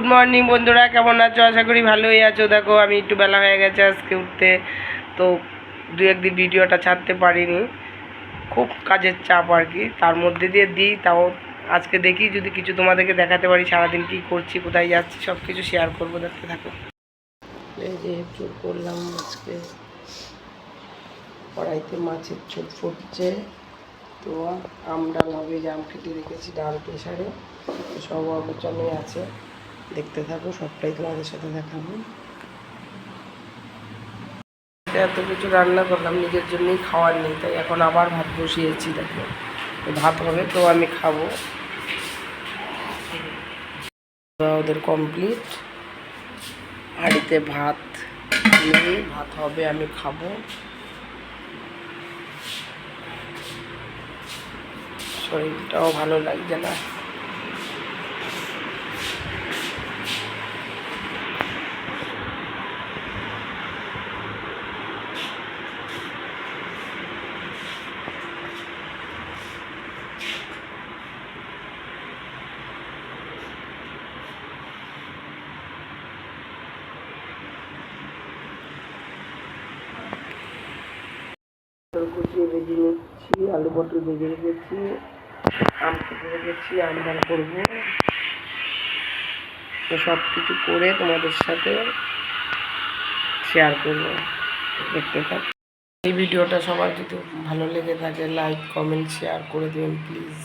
Good morning বন্ধুরা, কেমন আছো? আশা করি ভালোই আছো। দেখো, আমি একটু বেলা হয়ে গেছে আজকে উঠতে। তো দু একদিন ভিডিওটা ছাড়তে পারিনি। খুব কাজের চাপ আর কি। তার মধ্যে দিয়ে দিই, তাও আজকে দেখি, যদি কিছু তোমাদেরকে দেখাতে পারি, সারাদিন কী করছি, কোথায় যাচ্ছি সব কিছু শেয়ার করব, দেখতে থাকো। এই যে চুল করলাম আজকে। কড়াইতে মাছের ঝোল ফুটছে। তো আমডাল হবে জাম কেটে রেখেছি, ডাল প্রেশারে সব আলোচনে আছে। দেখতে থাকো, সবটাই তোমাদের সাথে দেখাবো। এত কিছু রান্না করলাম, নিজের জন্যই খাওয়ার নেই, তাই এখন আবার ভাত বসিয়েছি, দেখো। ভাত হবে তো আমি খাব। ওদের কমপ্লিট হাঁড়িতে ভাত নিয়ে ভাত হবে আমি খাব। শরীরটাও ভালো লাগছে না। কুচিয়ে ভেজে নিচ্ছি, আলু পটল ভেজে রেখেছি, আম কেটে রেখেছি, আম ডাল করব। তো সব কিছু করে তোমাদের সাথে শেয়ার করব। দেখতে থাক। এই ভিডিওটা সবার যদি ভালো লেগে থাকে লাইক কমেন্ট শেয়ার করে দেবেন প্লিজ